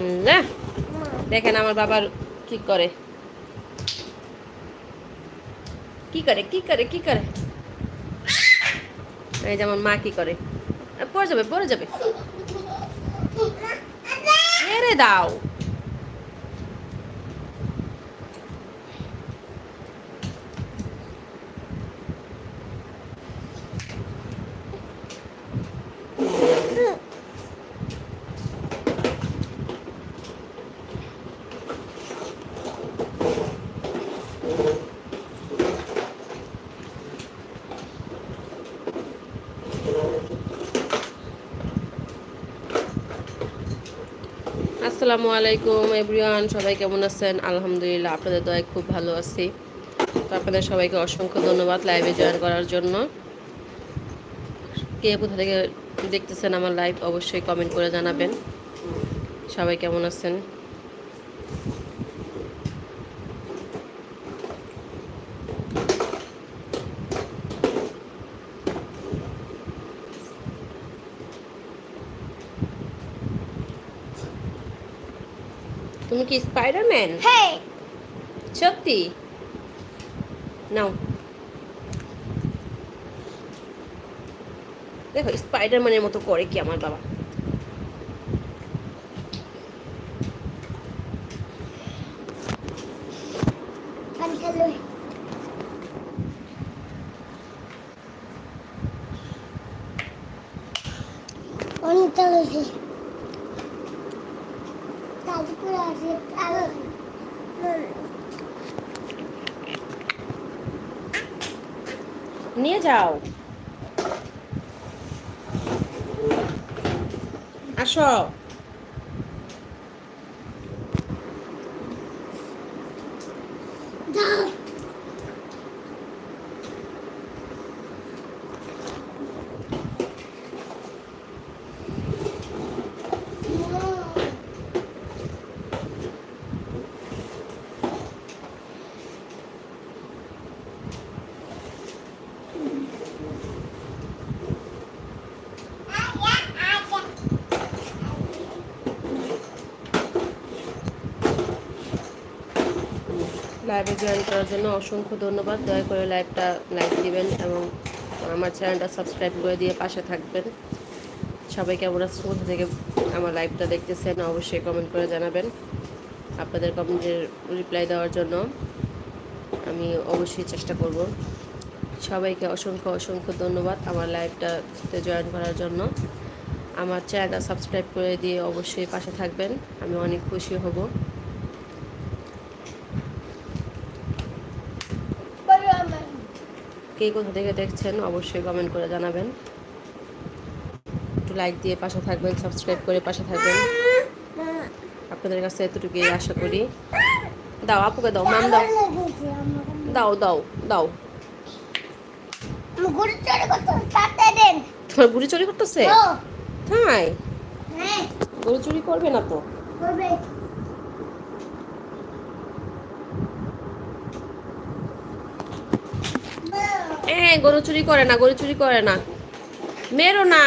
না? দেখেন আমার বাবার কি করে। কি করে কি করে কি করে? এই যেমন মা কি করে। পড়ে যাবে পড়ে যাবে। দাও। আসসালামু আলাইকুম, এভরিওয়ান। সবাই কেমন আছেন? আলহামদুলিল্লাহ, আপনাদের দয়ায় খুব ভালো আছি। তো আপনাদের সবাইকে অসংখ্য ধন্যবাদ লাইভে জয়েন করার জন্য। কে কোথা থেকে দেখতেছেন আমার লাইভ অবশ্যই কমেন্ট করে জানাবেন। সবাই কেমন আছেন? তুমি কি স্পাইডারম্যান! সত্যি? নাও। দেখো স্পাইডারম্যানের মতো করে কি আমার বাবা? I'm hello. অনেক আছে তাজপুর আছে আরও নিয়ে যাও। আসো দাও লাইভে জয়েন করার জন্য অসংখ্য ধন্যবাদ। দয়া করে লাইভটা লাইক দিবেন এবং আমার চ্যানেলটা সাবস্ক্রাইব করে দিয়ে পাশে থাকবেন। সবাই কেমন আছে? কোথা থেকে আমার লাইভটা দেখতেছেন অবশ্যই কমেন্ট করে জানাবেন। আপনাদের কমেন্টের রিপ্লাই দেওয়ার জন্য আমি অবশ্যই চেষ্টা করব। সবাইকে অসংখ্য অসংখ্য ধন্যবাদ আমার লাইভটাতে জয়েন করার জন্য। আমার চ্যানেলটা সাবস্ক্রাইব করে দিয়ে অবশ্যই পাশে থাকবেন। আমি অনেক খুশি হব বলো আমার কে কোথা থেকে দেখছেন অবশ্যই কমেন্ট করে জানাবেন। একটু লাইক দিয়ে পাশে থাকবেন সাবস্ক্রাইব করে পাশে থাকবেন। আপনাদের কাছে এতটুকুই আশা করি। দাও আপুকে দাও ম্যাম দাও। দাও দাও দাও। তোমার বুড়ি চুরি করতেছে? তাই? হ্যাঁ। গরু চুরি করবে না তো? করবে। এ, গরু চুরি করে না, গরু চুরি করে না। মেরো না।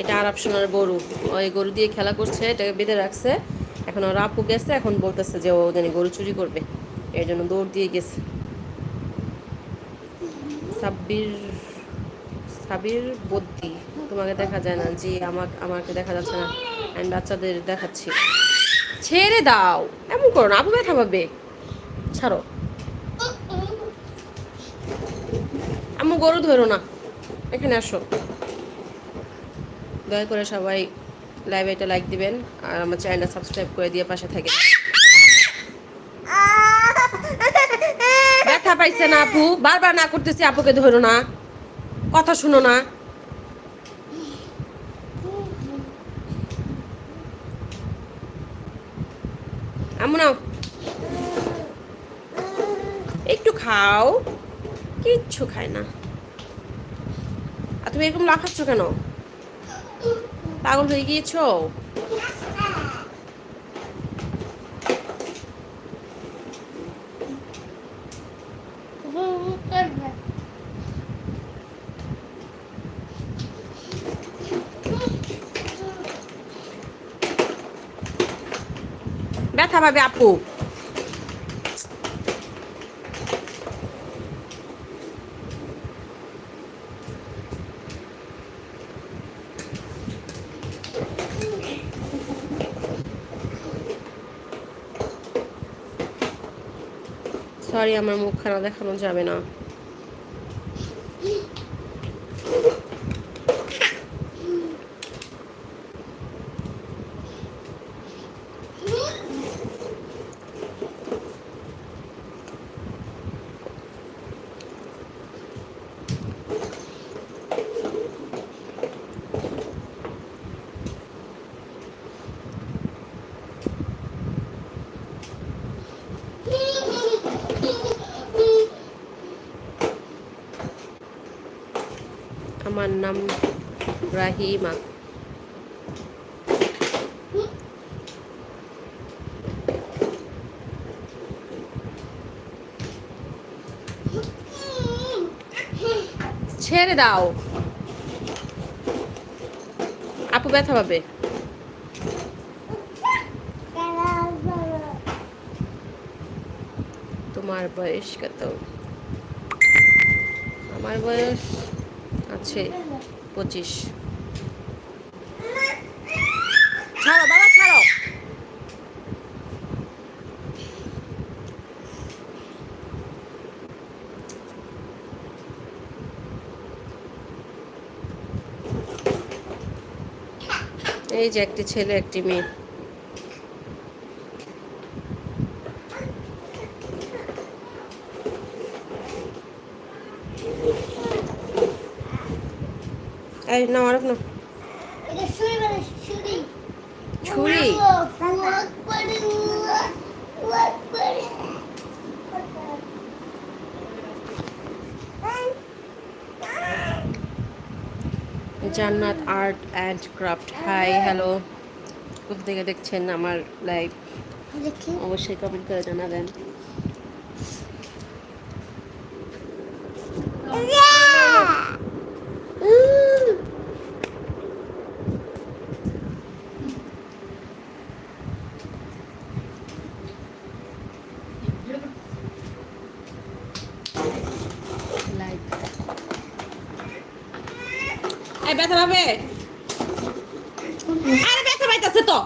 এটা আরব সোনার গরু। ওই গরু দিয়ে খেলা করছে, এটাকে বেঁধে রাখছে। এখন ওর আপু গেছে, এখন বলতেছে যে ও জানি গরু চুরি করবে। এই জন্য দৌড় দিয়ে গেছে। সাব্বির সাবির বদ্দি। তোমাকে দেখা যায় না। জি, আমাকে আমাকে দেখা যাচ্ছে না। আমি বাচ্চাদের দেখাচ্ছি। ছেড়ে দাও। এমন করো না আপু ব্যথা পাবে। ছাড়ো। আম্মু, গরু ধরো না। এখানে আসো। দয়া করে সবাই লাইভ এটা লাইক দিবেন, আর আমার চ্যানেলটা সাবস্ক্রাইব করে দিয়ে পাশে থাকে। ব্যথা পাইছে না আপু, বারবার না করতেছি, আপুকে ধরো না। কথা শুনো না। আম্মু নাও। একটু খাও। কিচ্ছু খায় না। আর তুমি এরকম লাফাচ্ছ কেন? পাগল হয়ে গিয়েছো? করবে। ব্যথা পাবে আপু সরি আমার মুখখানা দেখানো যাবে না আমার নাম রাহিমা ছেড়ে দাও। আপু ব্যথা পাবে। তোমার বয়স কত? আমার বয়স আছে পঁচিশ। ছাড়ো বাবা ছাড়ো। এই যে একটি ছেলে একটি মেয়ে। এই না আরব না ছুরি মানে Jannat art and craft. Hi hello. কোথা থেকে দেখছেন আমার লাইভ? অবশ্যই কমেন্ট করে জানাবেন। এই ব্যথা পাবে? আরে ব্যথা পাইতেছে তো।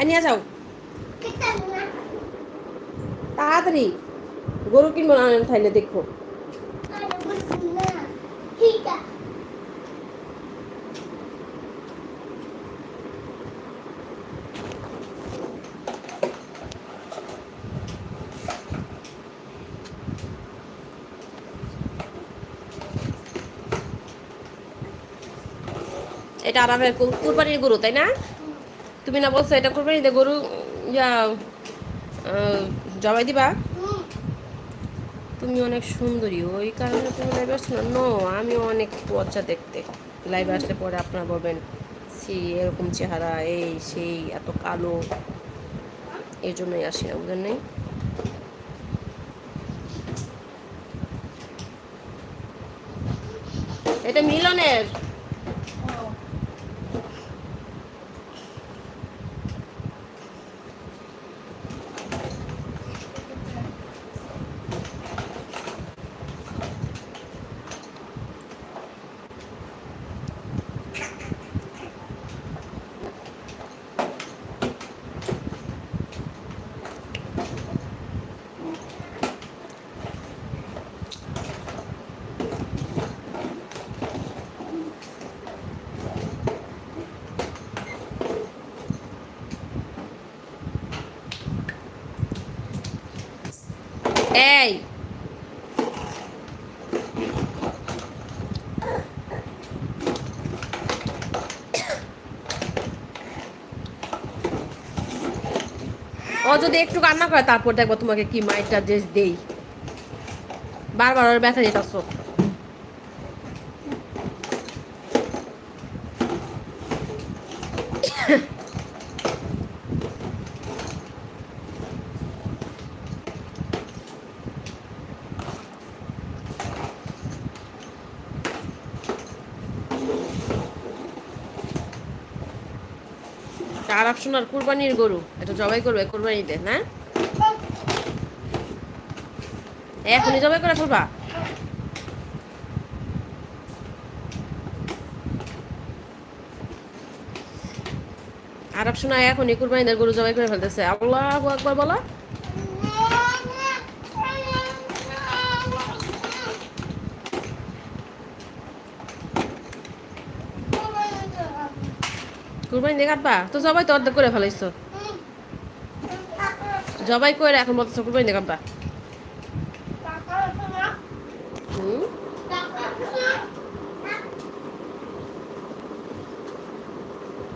আনিয়া যাও। তাড়াতাড়ি গরু কিনবো না, থাইলে দেখো। এটা আরামের কুরবানির গরু, তাই না? তুমি না বলছো এটা কুরবানিতে গরু, ইয়া জবাই দিবা? তুমি অনেক সুন্দরী, ওই কারণে তুমি লাইভে আসছো না? নো আমি অনেক পচা দেখতে। লাইভে আসলে পরে আপনারা বলবেন সি এরকম চেহারা, এই, সেই, এত কালো। এই জন্যই আসি না বুঝলেন নেই? এটা মিলনের? এই। ও যদি একটু কান্না করে, তারপর দেখব তোমাকে কি মাইটটা যে দেই। বারবার ওর ব্যথা যেতেছ আরব সোনার কুরবানির গরু। এটা জবাই করবে কুরবানিতে না? এখনই জবাই করে করবা আরব সোনা এখনই কুরবানিদের গরু জবাই করে ফেলতেছে। আল্লাহ একবার বলো। কুরবানি দিয়ে কাটবা? তো সবাই তো অর্ধেক করে ফেলাইছো। জবাই করে এখন বলতেছো কুরবানি দিয়ে কাটবা।